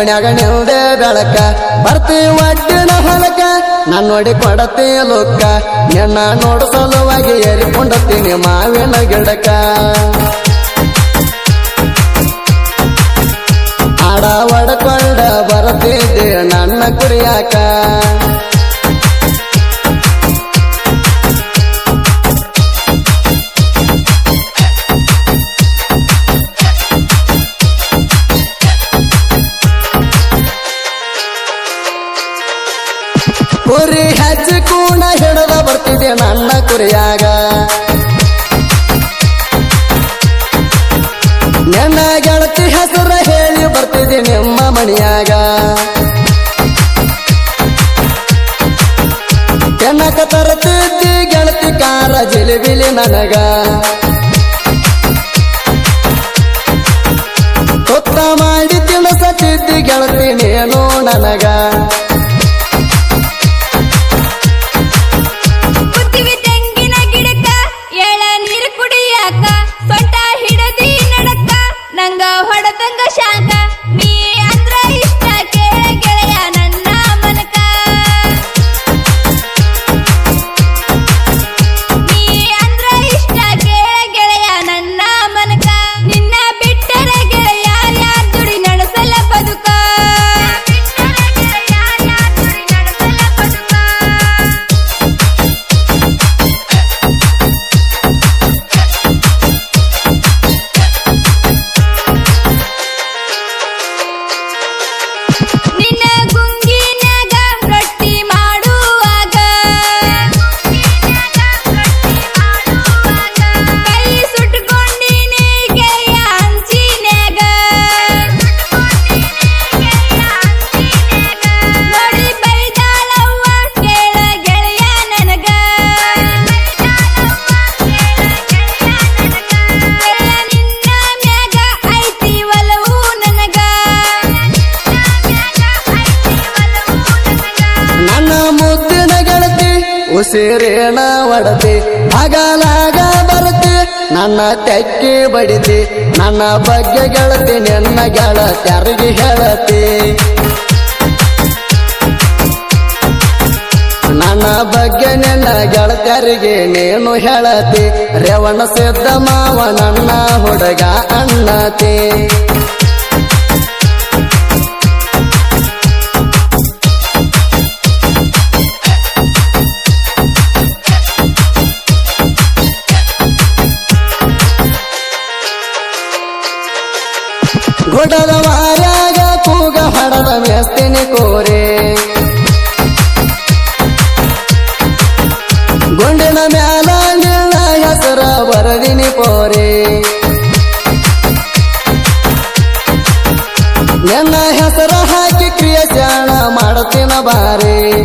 ಓಣ್ಯಾಗ ನಿಲ್ದೆ ಬೆಳಕ. ಬರ್ತಿ ಒಡ್ಡಿನ ಹೊಲಕ ನಾನ್ ನೋಡಿ ಕೊಡತಿ ಲೋಕ ನಿನ್ನ ನೋಡು ಸಲುವಾಗಿ ಏರಿಕೊಂಡತ್ತೀನಿ ಮಾವಿನ ಗಿಡಕ. ಆಡ ಒಡಕೊಂಡ ಬರತಿದ್ದೆ ನನ್ನ ಕುರಿಯಾಕ. ಕುರಿ ಹಚ್ಚಿ ಕೂಣ ಹಿಡದ ಬರ್ತಿದ್ದೆ ನನ್ನ ಕುರಿಯಾಗ. ನನ್ನ ಗೆಳತಿ ಹೆಸರ ಹೇಳಿ ಬರ್ತಿದ್ದೆ ನಿಮ್ಮ ಮಣಿಯಾಗ ಕೆನ್ನಕ ತರತಿದ್ದಿ ಗೆಳತಿ ಕಾರ ಜಿಲಿಬಿಲಿ ನನಗ. ಮಾಡಿ ತಿಳಸತಿದ್ದಿ ಗೆಳತಿ ನೀನು ನನಗ. ನನ್ನ ಮುದ್ದಿನ ಗೆಳತಿ ಉಸಿರೇಣ ಒಡತಿ, ಹಗಲಾಗ ಬರತಿ ನನ್ನ ತೆಕ್ಕಿ ಬಡಿತಿ, ನನ್ನ ಬಗ್ಗೆ ಗೆಳತಿ, ನಿನ್ನ ಗೆಳತ್ಯಾರಿಗೆ ಹೇಳತಿ. ನನ್ನ ಬಗ್ಗೆ ನಿನ್ನ ಗೆಳತ್ಯರಿಗೆ ನೀನು ಹೇಳತಿ, ರೇವಣ ಸಿದ್ದ ಮಾವ ನನ್ನ ಹುಡುಗ ಅನ್ನತಿ. ಮ್ಯಾಲ ನಿನ್ನ ಹೆಸರ ಬರದಿನಿ ಪೋರೆ. ನನ್ನ ಹೆಸರ ಹಾಕಿ ಕ್ರಿಯಶಾಣ ಮಾಡತಿನ ಬಾರೆ.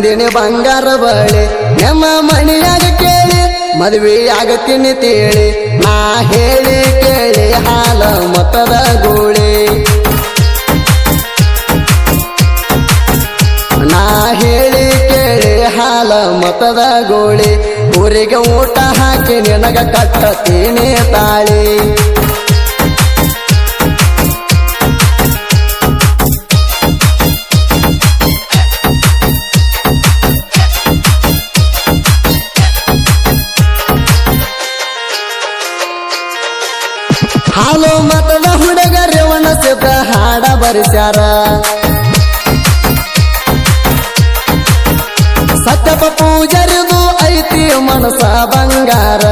ತಂದಿನಿ ಬಂಗಾರ ಬಳಿ. ನಮ್ಮ ಮಣಿಯಾಗ ಕೇಳಿ ಮದುವೆ ಆಗತ್ತೀನಿ ತೇಳಿ. ನಾ ಹೇಳಿ ಕೇಳಿ ಹಾಲ ಮತದ ಗೂಳಿ. ನಾ ಹೇಳಿ ಕೇಳಿ ಹಾಲ ಮತದ ಗೋಳಿ. ಊರಿಗೆ ಊಟ ಹಾಕಿ ನಿನಗ ಕಟ್ಟತೀನಿ ತಾಳಿ. ಹಾಲು ಮತದ ಹುಡುಗರು ಒಣಸಿದ ಹಾಡ ಬರಿಸ್ಯಾರ. ಸತ್ಯಪ ಪೂಜರಿದು ಐತಿ ಮನಸ ಬಂಗಾರ.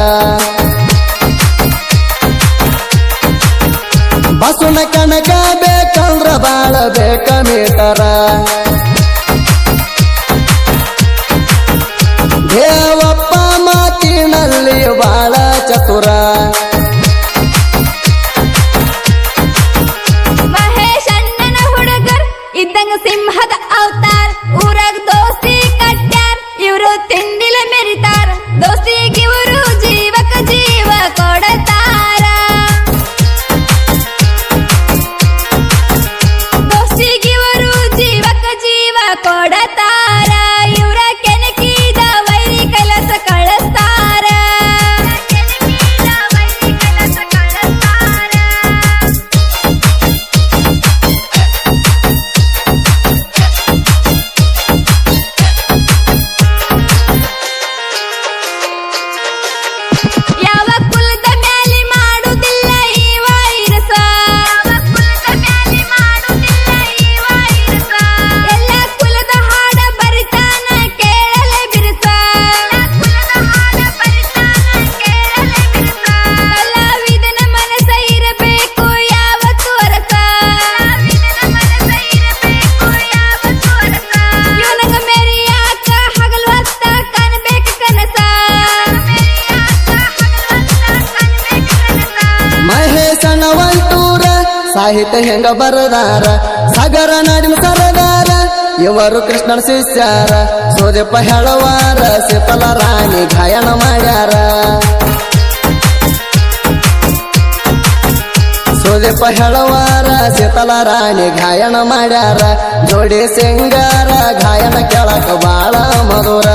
ಬಸುನ ಕನಕ ಬೇಕಂದ್ರ ಬಾಳ ಬೇಕ ಮೀಟರ. ದೇವಪ್ಪ ಮಾತಿನಲ್ಲಿ ಬಾಳ ಚತುರ. ಸಾಹಿತ್ಯ ಹೆಂಗ ಬರದಾರ? ಸಾಗರ ನಾಡಿನ ಸರದಾರ, ಇವರು ಕೃಷ್ಣನ ಶಿಷ್ಯಾರ ಸೋದೆಪ್ಪ ಹೇಳುವಾರ ಶೀತಲ ರಾಣಿ ಗಾಯನ ಮಾಡ್ಯಾರ. ಸೋದೆಪ್ಪ ಹೇಳುವಾರ ಸೀತಲ ರಾಣಿ ಗಾಯನ ಮಾಡ್ಯಾರ. ಜೋಡಿ ಸಿಂಗಾರ, ಗಾಯನ ಕೇಳಕ ಬಾಳ ಮಧುರ.